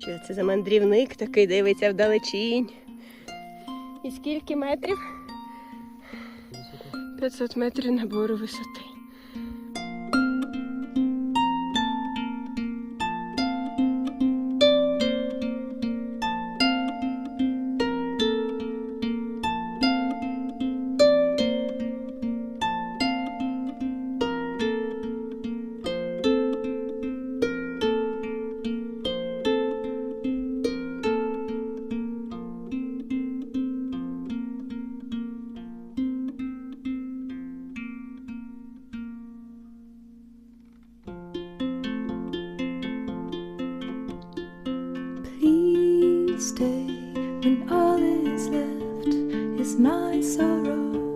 це за мандрівник такий дивиться вдалечінь? І скільки метрів? 500 метрів набору висоти. Stay when all is left is my sorrow.